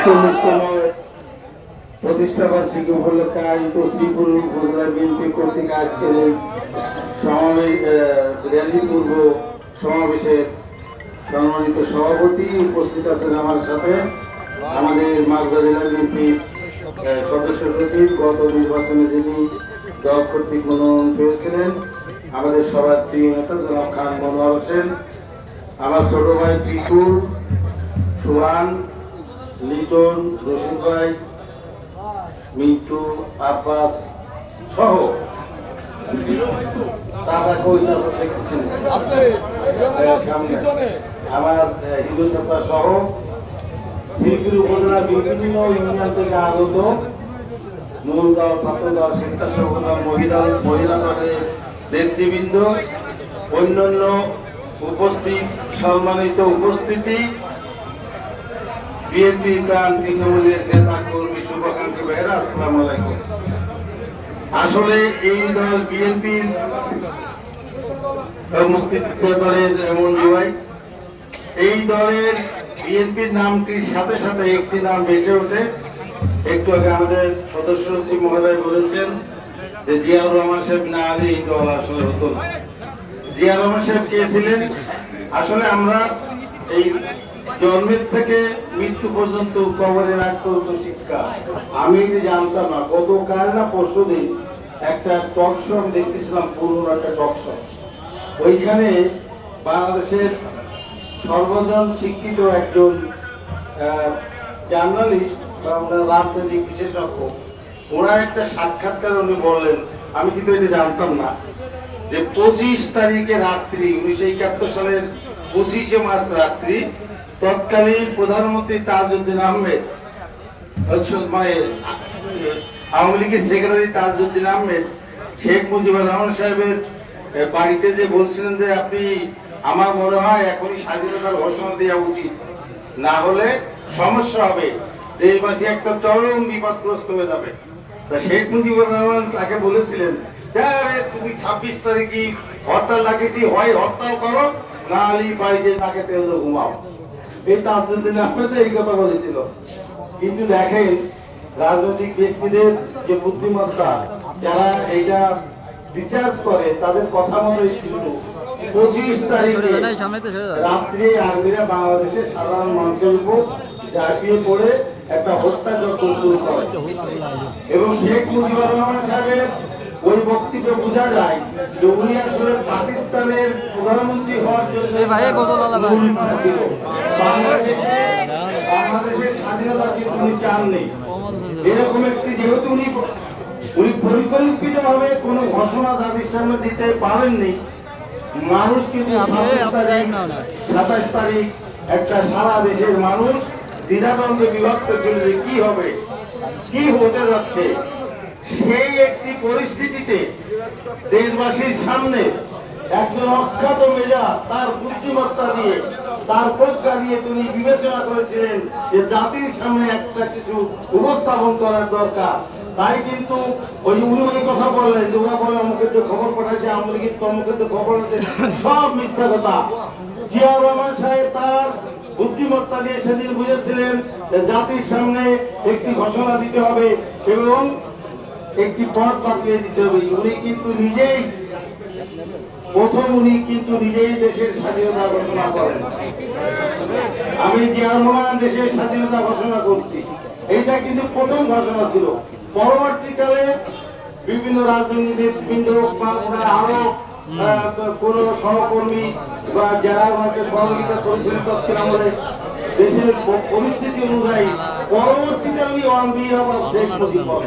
একচল্লিশতম প্রতিষ্ঠা বার্ষিকী উপলক্ষে আয়োজিত শ্রীপুর উপজেলা বিএনপি কর্তৃক আজকের এই সমাবেশ র্যালি পূর্ব সমাবেশের সম্মানিত সভাপতি উপস্থিত আছেন আমার সাথে আমাদের মালদা জেলা বিএনপির সদস্য সচিব গত নির্বাচনে যিনি দল কর্তৃক মনোনয়ন পেয়েছিলেন আমাদের সবার প্রিয় নেতা জনাব খান মনোয়ার হোসেন আমার ছোট ভাই পিকুর সুহান লিটন রশিদ ভাই মিন্টু আব্বাস সহ তারা আমার হিন্দু ছাত্রা সহ শিল্পীর উপজেলা বিভিন্ন ইউনিয়ন থেকে আগত দল মহিলা মহিলা দলের নেতৃবৃন্দ। অন্যান্য উপস্থিত সম্মানিত উপস্থিতি। বিএনপি প্রাণ তৃণমূলের নেতা কর্মী শুভাকাঙ্ক্ষী ভাইয়েরা, আসসালামু আলাইকুম। আসলে এই দল বিএনপির মুক্তিযুদ্ধ দলের মন্ডি ভাই এই দলের বিএনপির নামটির সাথে সাথে একটি নাম বেঁচে ওঠে। একটু আগে আমাদের সদস্য সচিব মহোদয় বলেছেন যে জিয়াউর রহমান সাহেব না হলে এই দল আসলে হতো না। জিয়াউর রহমান সাহেব কে ছিলেন? আসলে আমরা এই জন্মের থেকে মৃত্যু পর্যন্ত কবরে রাখতে হতো শিক্ষা। আমি যে জানতাম না, গতকাল না পরশু দিন একটা টক শো আমি দেখতেছিলাম, পুরনো একটা টক শো। ওইখানে বাংলাদেশের সর্বজন শিক্ষিত একজন জার্নালিস্ট বা ওনার রাজনৈতিক বিশেষজ্ঞ, ওনার একটা সাক্ষাৎকার উনি বললেন, আমি কিন্তু এটা জানতাম না, যে পঁচিশ তারিখে রাত্রি, উনিশশো একাত্তর সালের পঁচিশে মার্চ রাত্রি তৎকালীন প্রধানমন্ত্রী তাজউদ্দিন আহমেদ আওয়ামী লীগের সেক্রেটারি তাজউদ্দিন আহমেদ, শেখ মুজিবুর রহমান সাহেবের বাড়িতে যে বলছিলেন যে আপনি, আমার মনে হয় এখনই স্বাধীনতার ঘোষণা দেওয়া উচিত। না হলে সমস্যা হবে। দেশবাসী একটা চরম বিপদগ্রস্ত হয়ে যাবে। তা শেখ মুজিবুর রহমান তাকে বলেছিলেন "যা তুমি ছাব্বিশ তারিখে হরতাল লাগিয়েছি হয় হরতাল করো, না হলে বাড়িতে তাকে তেল ঘুমাও। এই তাজউদ্দিন আহমেদ এই কথা বলেছিল। কিন্তু দেখেন রাজনৈতিক ব্যক্তিদের যে বুদ্ধিমত্তা যারা এইটা রিচার্জ করে তাদের কথা মতো কিন্তু পঁচিশ তারিখে রাত্রে আর্মিরা বাংলাদেশের সাধারণ মানুষের উপর ঝাঁপিয়ে পড়ে একটা হত্যাযজ্ঞ শুরু করে। এবং শেখ মুজিবুর রহমান সাহেবের ওই বক্তব্য বোঝা যায় যে উনি আসলে পাকিস্তানের প্রধানমন্ত্রী হওয়ার জন্য বাংলাদেশের স্বাধীনতা কিন্তু উনি চাননি। এরকম একটি যেহেতু উনি উনি পরিকল্পিত ভাবে কোনো ঘোষণা জাতির সামনে দিতে পারেননি মানুষ কিন্তু সাতাশ তারিখ একটা সারা দেশের মানুষ দ্বিধাদ্বন্দ্বে বিভক্ত যে কি হবে কি হতে যাচ্ছে। সেই একটি পরিস্থিতিতে দেশবাসীর সামনে একজন অখ্যাত মেজা তার বুদ্ধিমত্তা দিয়ে, তার প্রজ্ঞা দিয়ে তিনি বিবেচনা করেছিলেন যে জাতির সামনে একটা কিছু উপস্থাপন করার দরকার। তাই কিন্তু ওই উনি কথা বললেন যে ওরা বলে আমাকে তো খবর পাঠাচ্ছে আমরা কিন্তু আমাকে তো খবর আছে, সব মিথ্যা কথা। জিয়াউর রহমান সাহেব তার বুদ্ধিমত্তা দিয়ে সেদিন বুঝেছিলেন যে জাতির সামনে একটি ঘোষণা দিতে হবে এবং একটি পথ বাঁকিয়ে দিতে হবে। উনি কিন্তু নিজেই প্রথম উনি কিন্তু নিজেই দেশের স্বাধীনতা ঘোষণা করেন। আমি জিয়াউর রহমান দেশের স্বাধীনতা ঘোষণা করছি, এইটা কিন্তু প্রথম ঘোষণা ছিল। পরবর্তীকালে বিভিন্ন রাজনীতিবৃন্দ আরও কোন সহকর্মী বা যারা ওনাকে সহযোগিতা করেছিলেন তৎকালে দেশের পরিস্থিতি অনুযায়ী পরবর্তীতে উনি on behalf of Sheikh Mujibur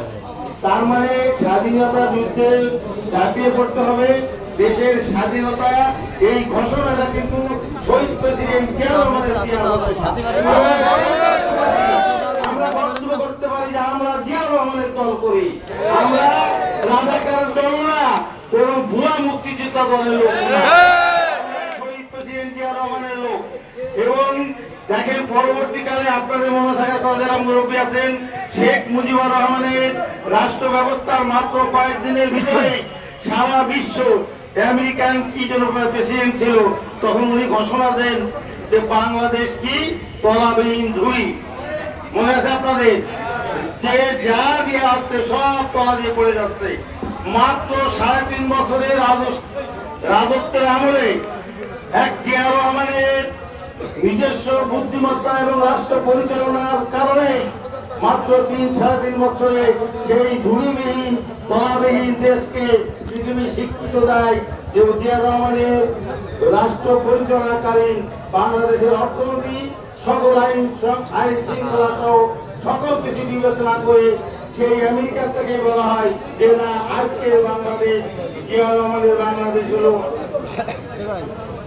তার মানে স্বাধীনতা যুদ্ধে ঝাঁপিয়ে পড়তে হবে। দেশের স্বাধীনতা, এই ঘোষণাটা কিন্তু শহীদ প্রেসিডেন্ট দেওয়া হয়েছে। আমরা আমরা রাজাকার দল না কোন ভুয়া মুক্তিযোদ্ধা দলের লোক না শহীদ প্রেসিডেন্ট জিয়াউর রহমানের লোক এবং দেখেন, পরবর্তীকালে আপনাদের মনে থাকা কথা যারা মুরব্বী আছেন, শেখ মুজিবুর রহমানের রাষ্ট্র ব্যবস্থার মাত্র কয়েকদিনের ভিতরে সারা বিশ্ব আমেরিকান কি যেন প্রেসিডেন্ট ছিল, তখন উনি ঘোষণা দেন যে বাংলাদেশ কি তলাবিহীন ধুই মনে আছে আপনাদের? যে যা দিয়ে আসছে, সব তলা দিয়ে পড়ে যাচ্ছে। মাত্র সাড়ে তিন বছরের রাজত্বের আমলে এক রহমানের নিজস্ব বুদ্ধিমত্তা এবং রাষ্ট্র পরিচালনার কারণে মাত্র তিন সাড়ে তিন বছরে সেই ঝুড়িবিহীন, তলাবিহীন দেশকে পৃথিবী স্বীকৃত দেয় যে জিয়া রহমানের রাষ্ট্র পরিচালনাকালীন বাংলাদেশের অর্থনীতি, সকল আইন আইন শৃঙ্খলা সহ সকল কিছু বিবেচনা করে সেই আমেরিকার থেকে বলা হয় যে না আজকে বাংলাদেশ, জিয়া রহমানের বাংলাদেশ হলো